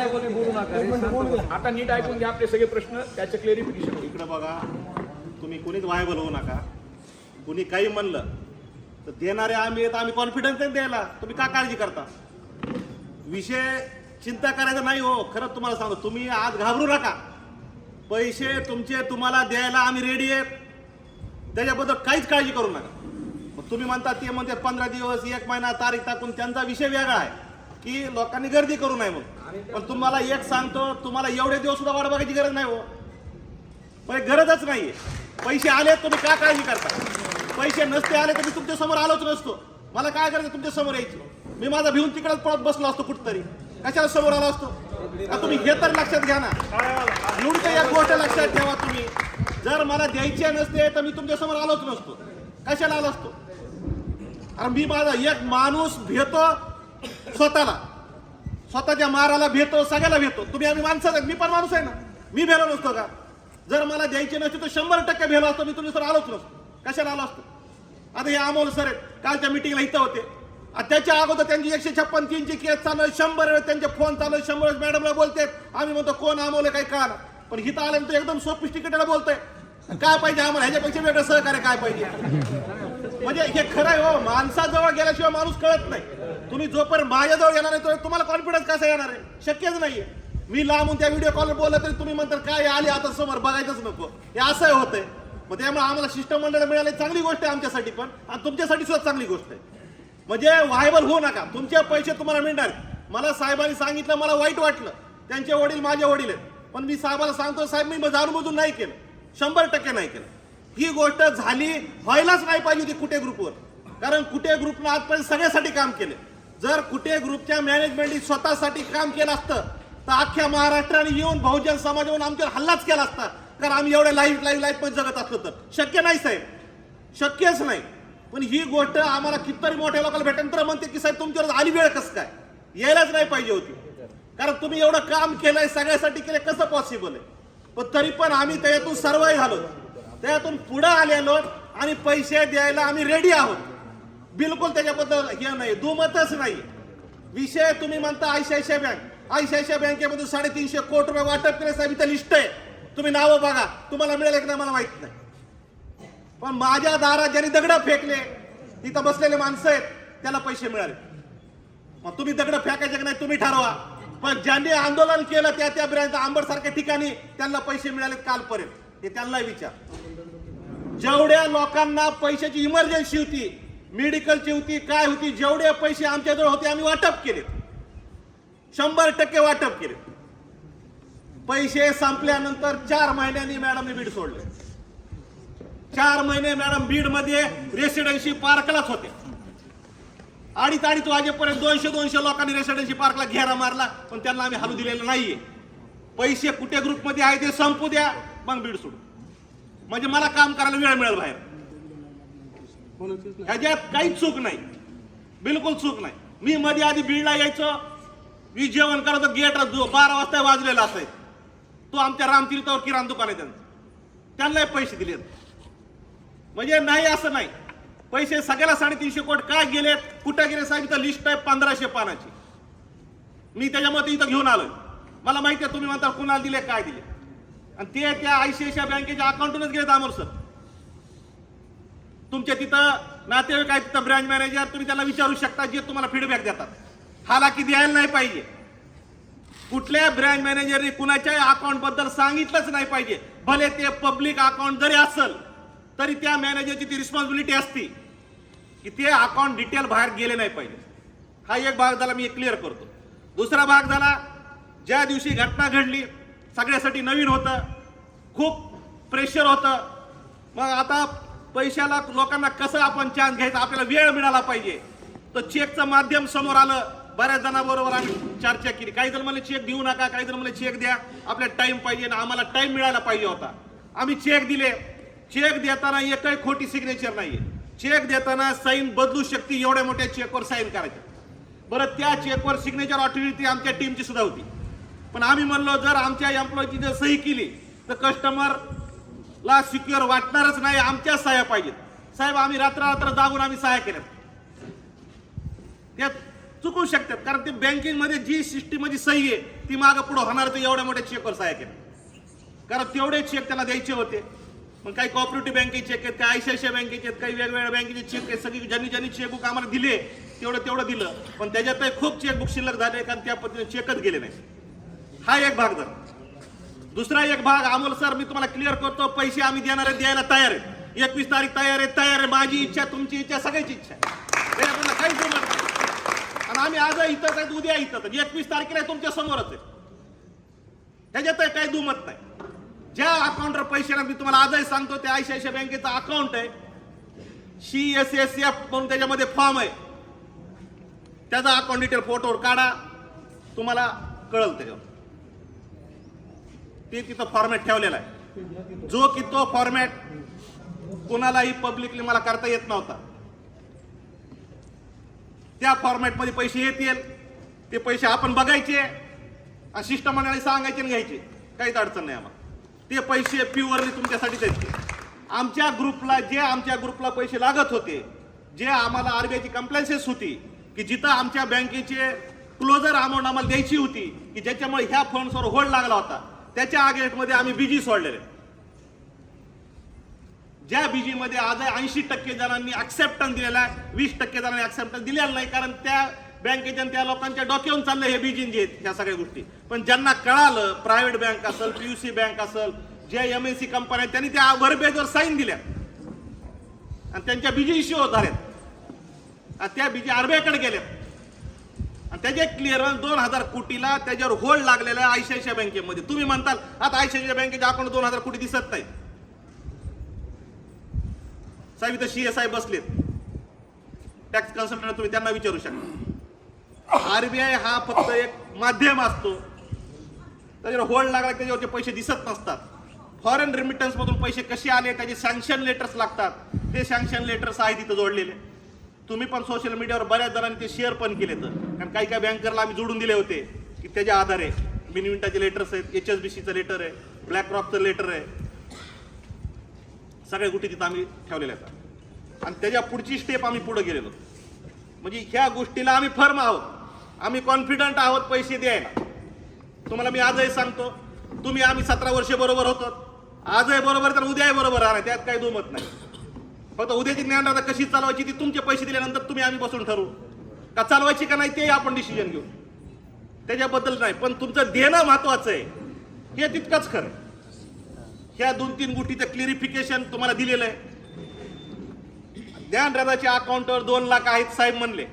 आता नीट ऐकून घ्या आपले सगळे प्रश्न त्याचे क्लेरिफिकेशन होईल. इकडे बघा तुम्ही कोणीच वायबल होऊ नका. कुणी काही म्हणलं तर देणारे आम्ही आहेत आम्ही कॉन्फिडन्स नाही द्यायला. तुम्ही का काळजी करता? विषय चिंता करायचा नाही हो खरंच तुम्हाला सांगतो तुम्ही आज घाबरू नका. पैसे तुमचे तुम्हाला द्यायला आम्ही रेडी आहेत. त्याच्याबद्दल काहीच काळजी करू नका. मग तुम्ही म्हणता ते म्हणते पंधरा दिवस एक महिना तारीख टाकून त्यांचा विषय वेगळा आहे. की लोकांनी गर्दी करू नये मग पण तुम्हाला एक सांगतो तुम्हाला एवढे दिवस सुद्धा वाट बघायची गरज नाही हो. पण गरजच नाहीये. पैसे आले तुम्ही का काळजी करता पैसे नसते आले तर मी तुमच्यासमोर आलोच नसतो. मला काय करायचं तुमच्यासमोर यायचं. मी माझा भिवून तिकडे पळत बसलो असतो कुठतरी. कशाला समोर आलो असतो? आता तुम्ही हे तर लक्षात घ्या ना. एवढी तर एक गोष्ट लक्षात ठेवा तुम्ही. जर मला द्यायचे नसते तर मी तुमच्यासमोर आलोच नसतो. कशाला आलो असतो? अरे मी माझा एक माणूस घेतो स्वतःला. स्वतःच्या माराला भेटतो सगळ्याला भेटतो तुम्ही आम्ही माणसं आहेत, मी पण माणूस आहे ना. मी भेलो नसतो का? जर मला द्यायचे नसते तर शंभर टक्के भेलो असतो मी तुम्ही सर आलोच नसतो. कशाला आलो असतो? आता हे अमोल सर आहेत कालच्या मिटिंगला इथं होते. त्याच्या अगोदर त्यांची एकशे छप्पन तीनची केस चालू आहे शंभर वेळ त्यांचे फोन चालू आहे शंभर वेळेस मॅडमला बोलते. आम्ही म्हणतो कोण अमोल आहे काही का पण इथं आल्यानंतर एकदम सोपिस्टिकेटेड बोलतोय. काय पाहिजे आम्हाला? ह्याच्यापेक्षा वेगळं सहकार्य काय पाहिजे? म्हणजे हे खरं आहे हो माणसाजवळ गेल्याशिवाय माणूस कळत नाही. तुम्ही जोपर्यंत माझ्याजवळ येणार नाही तोपर्यंत तुम्हाला कॉन्फिडन्स कसा येणार आहे? शक्यच नाहीये. मी लांबून त्या व्हिडिओ कॉलवर बोललं तरी तुम्ही म्हणता काय आले आता समोर बघायचंच नको. हे असं होतंय. मग त्यामुळे आम्हाला शिष्टमंडळ मिळाले चांगली गोष्ट आहे आमच्यासाठी पण आणि तुमच्यासाठी सुद्धा चांगली गोष्ट आहे. म्हणजे व्हायबल होऊ नका. तुमचे पैसे तुम्हाला मिळणार. मला साहेबांनी सांगितलं मला वाईट वाटलं. त्यांचे वडील माझे वडील आहेत. पण मी साहेबाला सांगतो साहेब मी जाणून नाही केलं. शंभर टक्के नाही केलं. ही गोष्ट झाली व्हायलाच नाही पाहिजे होती कुठे ग्रुपवर कारण कुठे ग्रुपनं आजपर्यंत सगळ्यासाठी काम केले. जर कुठे ग्रुपच्या मॅनेजमेंटनी स्वतःसाठी काम केलं असतं तर अख्ख्या महाराष्ट्राने येऊन बहुजन समाजावरून आमच्यावर हल्लाच केला असता. कारण आम्ही एवढ्या लाईफ लाईव्ह लाईफ पण जगत असलो तर. शक्य नाही साहेब. शक्यच नाही. पण ही गोष्ट आम्हाला कितीतरी मोठ्या लोकांना भेटल्यानंतर म्हणते की साहेब तुमच्यावर आली वेळ कसं काय? यायलाच नाही पाहिजे होती. कारण तुम्ही एवढं काम केलंय सगळ्यासाठी केलं कसं पॉसिबल आहे? पण तरी पण आम्ही त्याच्यातून सर्वही झालो. त्यातून पुढं आलेलो आणि पैसे द्यायला आम्ही रेडी आहोत. बिलकुल त्याच्याबद्दल हे नाही दुमतच नाही. विषय तुम्ही म्हणता आयसीआयसीआय बँक आयसीआयसीआय बँकेमधून साडेतीनशे कोटी रुपये वाटप केले साहेब इथं लिस्ट आहे. तुम्ही नावं बघा. तुम्हाला मिळेल की नाही मला माहीत नाही. पण माझ्या दारात ज्यांनी दगड फेकले तिथं बसलेले माणसं आहेत त्याला पैसे मिळाले. मग तुम्ही दगड फेकायचे की नाही तुम्ही ठरवा. पण ज्यांनी आंदोलन केलं त्या त्या ब्रँच आंबड सारख्या ठिकाणी त्यांना पैसे मिळाले कालपर्यंत. ते त्यांना विचार. जेवढ्या लोकांना पैशाची इमर्जन्सी होती मेडिकलची होती काय होती जेवढे पैसे आमच्याजवळ होते आम्ही वाटप केले शंभर टक्के वाटप केले पैसे संपल्यानंतर चार महिन्यांनी मॅडमने बीड सोडले. चार महिने मॅडम बीडमध्ये रेसिडेन्सी पार्कलाच होते. अडीच अडीच वाजेपर्यंत दोनशे दोनशे लोकांनी रेसिडेन्सी पार्कला घेरा मारला पण त्यांना आम्ही हलू दिलेलं नाहीये. पैसे कुठे ग्रुपमध्ये आहे ते संपू द्या. मग बीड सोडू. म्हणजे मला काम करायला वेळ मिळेल बाहेर. ह्याच्यात काहीच चूक नाही. बिलकुल चूक नाही. मी मध्ये आधी बीडला यायचं. मी जेवण करायचं. गेट बारा वाजता वाजलेला असाय तो आमच्या रामतीर्थावर किराणा दुकान आहे त्यांचं. त्यांनाही पैसे दिलेत. म्हणजे नाही असं नाही. पैसे सगळ्याला साडेतीनशे कोट काय गेलेत? कुठं गेले? सांगितलं इथं लिस्ट आहे पंधराशे पानाची. मी त्याच्यामध्ये इथं घेऊन आलोय. मला माहिती आहे तुम्ही म्हणता कुणाला दिले काय दिले? आणि ते त्या आयसीआयसीआय बँकेच्या अकाउंटूनच गेलेत अमोल सर. तुमच्या तिथं नातेवाईक आहे तिथं ब्रँच मॅनेजर तुम्ही त्याला विचारू शकता जे तुम्हाला फीडबॅक देतात. हालाकी द्यायला नाही पाहिजे. कुठल्या ब्रँच मॅनेजरने कुणाच्याही अकाउंटबद्दल सांगितलंच नाही पाहिजे. भले ते पब्लिक अकाउंट जरी असेल तरी त्या मॅनेजरची ती रिस्पॉन्सिबिलिटी असती की ते अकाउंट डिटेल बाहेर गेले नाही पाहिजे. हा एक भाग झाला मी क्लिअर करतो. दुसरा भाग झाला ज्या दिवशी घटना घडली सगळ्यासाठी नवीन होतं. खूप प्रेशर होतं. मग आता पैशाला लोकांना कसं आपण चान्स घ्यायचा आपल्याला वेळ मिळाला पाहिजे. तर चेकचं माध्यम समोर आलं. बऱ्याच जणांबरोबर आम्ही चर्चा केली. काही जण मला चेक देऊ नका. काही जण मला चेक द्या. आपल्याला टाईम पाहिजे ना आम्हाला टाईम मिळायला पाहिजे होता. आम्ही चेक दिले. चेक देताना एकही खोटी सिग्नेचर नाही चेक देताना साईन बदलू शकते एवढ्या मोठ्या चेकवर साईन करायचं बरं त्या चेकवर सिग्नेचर ऑथॉरिटी आमच्या टीमची सुद्धा होती. पण आम्ही म्हणलो जर आमच्या एम्प्लॉईची जर सही केली तर कस्टमरला सिक्युअर वाटणारच नाही आमच्या सह्या पाहिजेत. साहेब आम्ही रात्र रात्र जागून आम्ही सहाय्या केल्या त्या चुकू शकतात कारण ते बँकिंगमध्ये जी सिस्टीमची सही आहे ती मागं पुढं होणार तर एवढ्या मोठ्या चेकवर सहाय्या केल्या. कारण तेवढे चेक त्याला द्यायचे होते. मग काही कॉपरेटिव्ह बँकेचे चेक आहेत काही आयसीआयसीआय बँकेचे आहेत काही वेगवेगळ्या बँकेचे चेक आहेत सगळी ज्यांनी ज्यांनी चेकबुक आम्हाला दिले तेवढं तेवढं दिलं. पण त्याच्यात खूप चेकबुक शिल्लक झाले कारण त्या पद्धतीने चेकच गेले नाही. हा एक भाग जर. दुसरा एक भाग अमोल सर मी तुम्हाला क्लिअर करतो पैसे आम्ही देणार आहे द्यायला तयार आहे एकवीस तारीख तयार आहे तयार आहे. माझी इच्छा तुमची इच्छा सगळ्याची इच्छा आहे. त्याच्यातून काहीच जमत नाही. आणि आम्ही आज इथंच आहेत उद्या इथं एकवीस तारखेला तुमच्या समोरच आहे. त्याच्यात काही दुमत नाही. ज्या अकाउंटवर पैसे मी तुम्हाला आजही सांगतो त्या आयसीआयसीआय बँकेचं अकाउंट आहे. सी एस एस एफ म्हणून त्याच्यामध्ये फॉर्म आहे. त्याचा अकाउंट डिटेल फोटोवर काढा. तुम्हाला कळल त्याच्यावर. ते तिथं फॉर्मॅट ठेवलेला आहे. जो की तो फॉर्मॅट कोणालाही पब्लिकली मला करता येत नव्हता. त्या फॉर्मॅटमध्ये पैसे येतील. ते पैसे आपण बघायचे. आणि शिष्टमंडळाने सांगायचे आणि घ्यायचे. काहीच अडचण नाही आम्हाला. ते पैसे प्युअरली तुमच्यासाठी द्यायचे आमच्या ग्रुपला जे आमच्या ग्रुपला पैसे लागत होते जे आम्हाला आरबीआयची कम्प्लेन्सेस होती की जिथं आमच्या बँकेचे क्लोजर अमाऊंट आम्हाला द्यायची होती की ज्याच्यामुळे ह्या फंड्सवर होल्ड लागला होता त्याच्या अगेन्स्टमध्ये आम्ही बीजी सोडलेले ज्या बीजीमध्ये आज ऐंशी टक्के जणांनी ऍक्सेप्टन्स दिलेला आहे वीस टक्के जणांनी ऍक्सेप्टन्स दिलेला नाही कारण त्या बँकेच्या त्या लोकांच्या डोक्यावरून चाललं हे बीजीन जे आहेत ह्या सगळ्या गोष्टी. पण ज्यांना कळालं प्रायव्हेट बँक असेल पीयूसी बँक असेल ज्या एम एन सी कंपन्या आहेत, त्यांनी त्या वर्बेजवर साईन दिल्या. आणि त्यांच्या बीजी इश्यू होत आहेत. आणि त्या बीजी आरबीआयकडे गेल्या. आणि त्याचे क्लिअरन्स दोन हजार कोटीला त्याच्यावर होल्ड लागलेला आहे आयसीआयसीआय बँकेमध्ये. तुम्ही म्हणताल आता आयसीआयसीआय बँकेच्या अकाउंट दोन हजार कोटी दिसत नाही साहेब इथं सी एस आय बसलेत. टॅक्स कन्सल्टंट तुम्ही त्यांना विचारू शकता. आरबीआय हा फक्त एक माध्यम असतो. त्याच्यावर होल्ड लागला त्याच्यावरचे पैसे दिसत नसतात. फॉरेन रिमिटन्स मधून पैसे कसे आले त्याचे सँक्शन लेटर्स लागतात. ते सँक्शन लेटर्स आहेत तिथं जोडलेले. तुम्ही पण सोशल मीडियावर बऱ्याच जणांनी ते शेअर पण केले तर कारण काही काही बँकरला आम्ही जोडून दिले होते की त्याच्या आधारे. मिनिमिटाचे लेटर्स आहेत एच एस बी सीचं लेटर आहे ब्लॅक रॉकचं लेटर आहे. सगळ्या गोष्टी तिथं आम्ही ठेवलेल्या आहेत. आणि त्याच्या पुढची स्टेप आम्ही पुढे गेलेलो. म्हणजे ह्या गोष्टीला आम्ही फर्म आहोत. आम्ही कॉन्फिडंट आहोत पैसे द्यायला. तुम्हाला मी आजही सांगतो तुम्ही आम्ही सतरा वर्षे बरोबर होतो. आजही बरोबर तर उद्याही बरोबर राहणार त्यात काही दुमत नाही. फक्त उद्याची ज्ञानराधा कशी चालवायची ती तुमचे पैसे दिल्यानंतर तुम्ही आम्ही बसून ठरवू. का चालवायची का नाही ते आपण डिसिजन घेऊ. त्याच्याबद्दल नाही पण तुमचं देणं महत्वाचं आहे. हे तितकंच खरं ह्या दोन तीन गोष्टीचं क्लिअरिफिकेशन तुम्हाला दिलेलं आहे. ज्ञानराजाच्या अकाउंटवर दोन लाख आहेत साहेब म्हणले.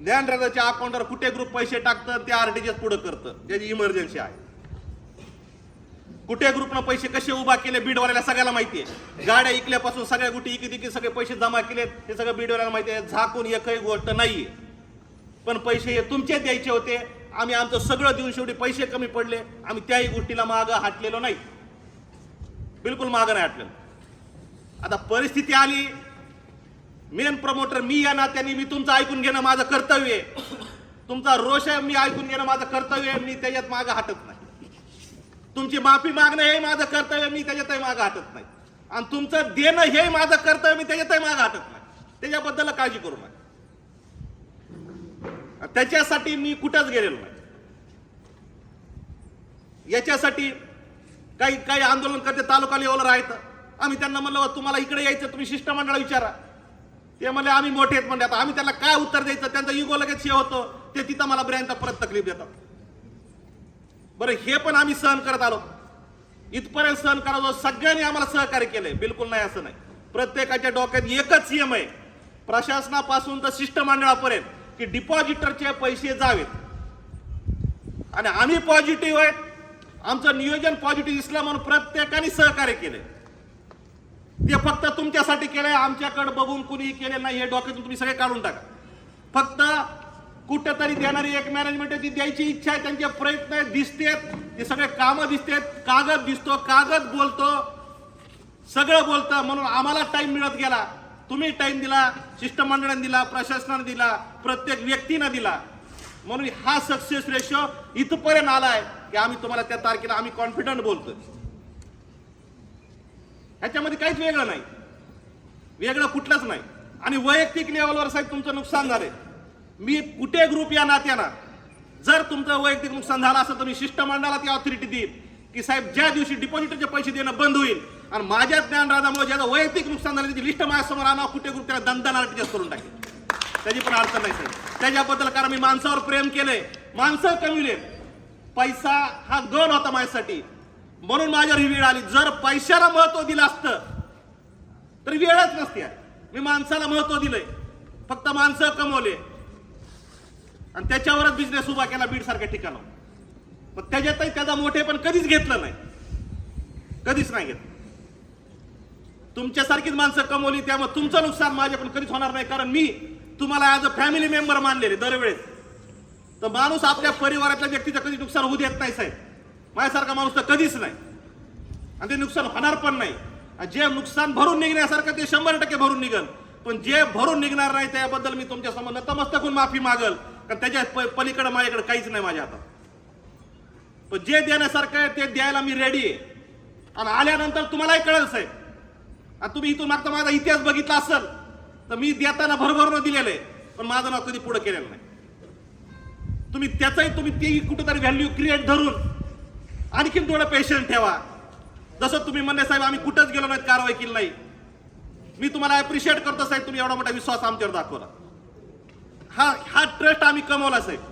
ज्ञानराजाच्या अकाउंटवर कुठे ग्रुप पैसे टाकतं ते आरटीजीएस पुढं करतं. ज्याची इमर्जन्सी आहे. कुठे ग्रुपनं पैसे कसे उभा केले बीडवाल्याला सगळ्याला माहिती आहे? गाड्या इकल्यापासून सगळ्या गोष्टी इकडे तिकडे सगळे पैसे जमा केलेत. हे सगळं बीडवाल्याला माहिती आहे. झाकून एकही गोष्ट नाहीये. पण पैसे हे तुमचे द्यायचे होते. आम्ही आमचं सगळं देऊन शेवटी पैसे कमी पडले. आम्ही त्याही गोष्टीला मागं हाटलेलो नाही. बिलकुल मागं नाही हाटलेलो. आता परिस्थिती आली. मेन प्रमोटर मी या नात्याने मी तुमचं ऐकून घेणं माझं कर्तव्य आहे. तुमचा रोष आहे मी ऐकून घेणं माझं कर्तव्य आहे. मी त्याच्यात मागं हटत नाही. तुमची माफी मागणं हे माझं कर्तव्य मी त्याच्यातही मागं हटत नाही. आणि तुमचं देणं हे माझं कर्तव्य मी त्याच्यातही मागं हटत नाही. त्याच्याबद्दल काळजी करू नका. त्याच्यासाठी मी कुठंच गेलेलो नाही. याच्यासाठी काही काही आंदोलन करते तालुका लेवलवर आहेत. आम्ही त्यांना म्हणलं तुम्हाला इकडे यायचं तुम्ही शिष्टमंडळ विचारा. ते म्हणले आम्ही मोठे आहेत म्हणजे आता आम्ही त्यांना काय उत्तर द्यायचं? त्यांचा इगो लगेच हे होतं. ते तिथं मला ब्रँडचा परत तकलीफ देतात. बरं हे पण आम्ही सहन करत आलो. इथपर्यंत सहन करायचो सगळ्यांनी आम्हाला सहकार्य केलंय. बिलकुल नाही असं नाही. प्रत्येकाच्या डोक्यात एकच सीएम आहे. प्रशासनापासून तर शिष्टमंडळापर्यंत की डिपॉझिटरचे पैसे जावेत. आणि आम्ही पॉझिटिव्ह आहे. आमचं नियोजन पॉझिटिव्ह दिसलं म्हणून प्रत्येकाने सहकार्य केले ते फक्त तुमच्यासाठी केलंय. आमच्याकडे बघून कुणी केले नाही. हे डोक्यातून तुम्ही सगळे काढून टाका. फक्त कुठंतरी देणारी एक मॅनेजमेंट ती द्यायची इच्छा आहे त्यांचे प्रयत्न आहेत, दिसतेत ते सगळे कामं दिसतेत कागद दिसतो कागद बोलतो सगळं बोलतं म्हणून आम्हाला टाइम मिळत गेला. तुम्ही टाईम दिला शिष्टमंडळाने दिला प्रशासनाने दिला प्रत्येक व्यक्तीनं दिला. म्हणून हा सक्सेस रेशो इथपर्यंत आलाय की आम्ही तुम्हाला त्या तारखेला आम्ही कॉन्फिडंट बोलतोय. ह्याच्यामध्ये काहीच वेगळं नाही. वेगळं कुठलंच नाही. आणि वैयक्तिक लेवलवर साहेब तुमचं नुकसान झालंय. मी कुठे ग्रुप या नात्यानं? जर तुमचं वैयक्तिक नुकसान झालं असेल तर मी शिष्टमंडळाला ती ऑथॉरिटी देईन. की साहेब ज्या दिवशी डिपॉझिटचे पैसे देणं बंद होईल आणि माझ्या ज्ञानराजामुळे ज्याचं वैयक्तिक नुकसान झालं त्याची लिस्ट माझ्यासमोर आणा कुठे ग्रुप त्याला दंदा करून टाकेल. त्याची पण अडचण नाही साहेब. त्याच्याबद्दल कारण मी माणसावर प्रेम केलंय. माणसं कमविले पैसा हा गण होता माझ्यासाठी. म्हणून माझ्यावर ही वेळ आली. जर पैशाला महत्त्व दिलं असतं तर वेळच नसते मी माणसाला महत्त्व दिलंय. फक्त माणसं कमवले. आणि त्याच्यावरच बिझनेस उभा केला बीड सारख्या ठिकाणावर. पण त्याच्यातही त्याचा मोठे पण कधीच घेतलं नाही. कधीच नाही घेतलं. तुमच्यासारखीच माणसं कमवली त्यामुळे तुमचं नुकसान माझ्याकडून कधीच होणार नाही कारण मी तुम्हाला ॲज अ फॅमिली मेंबर मानलेले दरवेळेस. तर माणूस आपल्या परिवारातल्या व्यक्तीचं कधी नुकसान होऊ देत नाही साहेब. माझ्यासारखा माणूस तर कधीच नाही. आणि ते नुकसान होणार पण नाही. आणि जे नुकसान भरून निघण्यासारखं ते शंभर टक्के भरून निघल पण जे भरून निघणार नाही त्याबद्दल मी तुमच्यासमोर नतमस्तक होऊन माफी मागल. कारण त्याच्या प- पलीकडं माझ्याकडे काहीच नाही माझ्या हातात. पण जे देण्यासारखं आहे ते द्यायला मी रेडी आहे. आणि आल्यानंतर तुम्हालाही कळेल साहेब. आणि तुम्ही इथून मागता माझा इतिहास बघितला असेल तर मी देताना भरभरून दिलेलं आहे. पण माझं नाव कधी पुढे केलेलं नाही. तुम्ही त्याचाही तुम्ही तेही कुठेतरी व्हॅल्यू क्रिएट धरून आणखीन थोडं पेशंट ठेवा. जसं तुम्ही म्हणले साहेब आम्ही कुठंच गेलो नाही कारवाई केली नाही. मी तुम्हाला ॲप्रिशिएट करतो साहेब तुम्ही एवढा मोठा विश्वास आमच्यावर दाखवला. हा हा ट्रस्ट आम्ही कमवला साहेब.